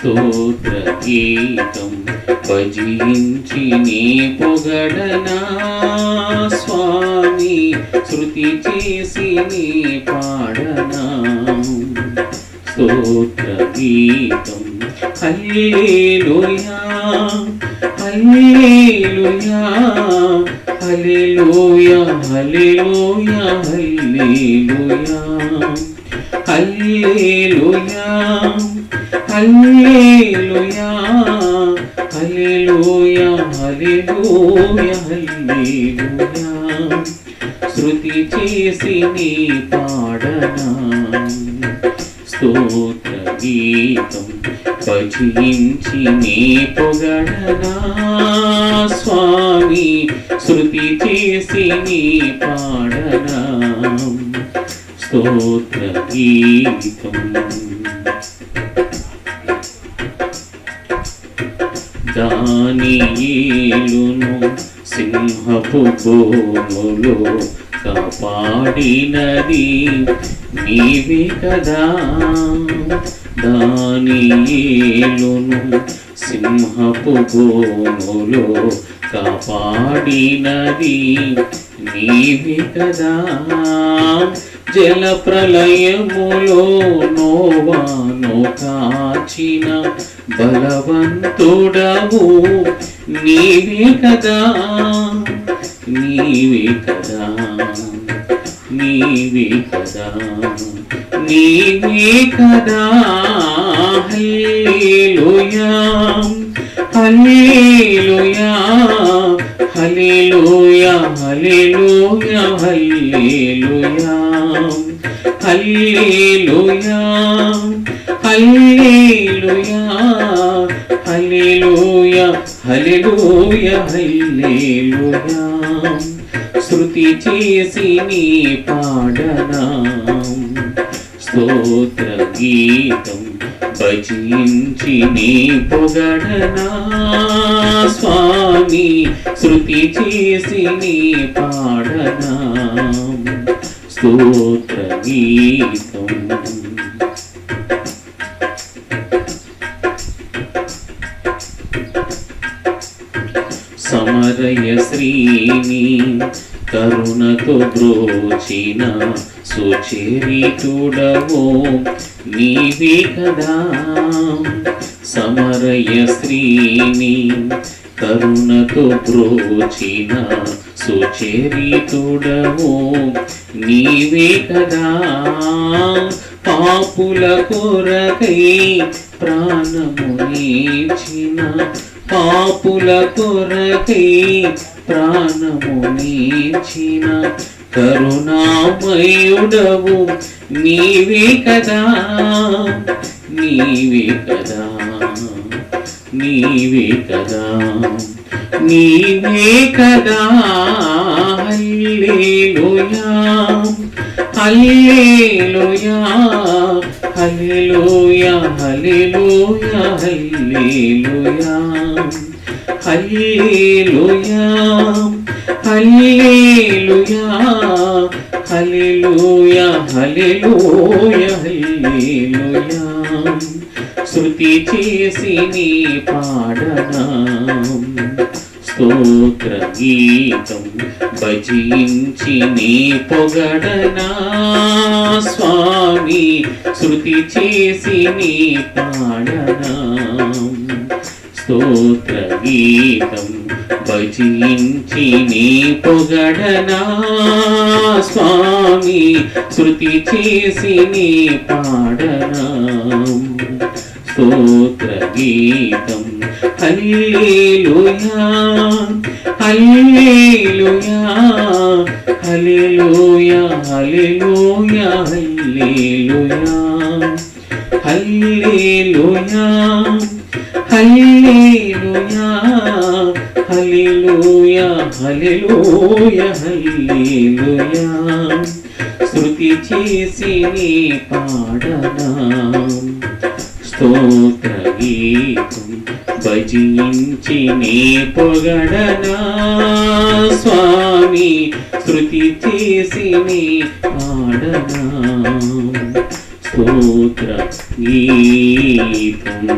స్తోత్ర గీతం భజించి నీ పొగడనా స్వామి? శృతి చేసి నీ పాడనా? స్తోత్ర గీతం హల్లెలూయా hallelujah hallelujah hallelujah hallelujah. Hallelujah hallelujah hallelujah hallelujah. శృతి చేసి నీ పాడనా. స్తోత్ర గీతం భజించి నీ పొగడనా. స్వామి శృతి చేసి నీ పాడనా. స్తోత్ర గీతం దానియేలును సింహపు భూములు కాపాడినది నీవే కదా. దానియేలును సింహపు బోనులో కాపాడినది నీవి కదా. జల ప్రళయములో నోవాను కాచిన బలవంతుడవు నీవి కదా. నీవి కదా. నీవి కదా. నీవి కదా. హల్లెలూయా. Hallelujah hallelujah hallelujah hallelujah hallelujah hallelujah hallelujah hallelujah hallelujah. శృతి చేసి నీ పాడనా? స్తోత్ర గీతం భజించి నీ పొగడనా? స్వామి శృతి చేసి నీ పాడనా? స్తోత్ర గీతం. సమరయ శ్రీని కరుణతో బ్రోచినా చేరి చూడవో నీవే కదా. సమరయ స్త్రీని కరుణతో బ్రోచిన సుచేరి చూడవో నీవే కదా. పాపుల కొరకై ప్రాణము నీచిన పాపుల కొరకై ప్రాణము నీచిన కరుణామయుడవు. నీవే కదా నీవే కదా నీవే కదా నీవే కదా. హల్లెలూయా హల్లెలూయా హల్లెలూయా హల్లెలూయా హల్లెలూయా హల్లే హల్లెలూయా హల్లెలూయా హల్లెలూయా. శృతి చేసి నీ పాడనా. స్తోత్ర గీతం భజించి నీ పొగడనా స్వామి? శృతి చేసి నీ పాడనా. స్తోత్ర గీతం భజించి నీ పొగడనా స్వామి? శృతి చేసి నీ పాడనా? స్తోత్ర గీతం. Hallelujah hallelujah hallelujah hallelujah hallelujah. Hallelujah hallelujah. Hallelujah hallelujah hallelujah. శృతి చేసి నీ పాడనా స్తోత్ర గీతం భజించి నీ పొగడనా. స్వామి శృతి చేసి నీ పాడనా స్తోత్ర గీతం.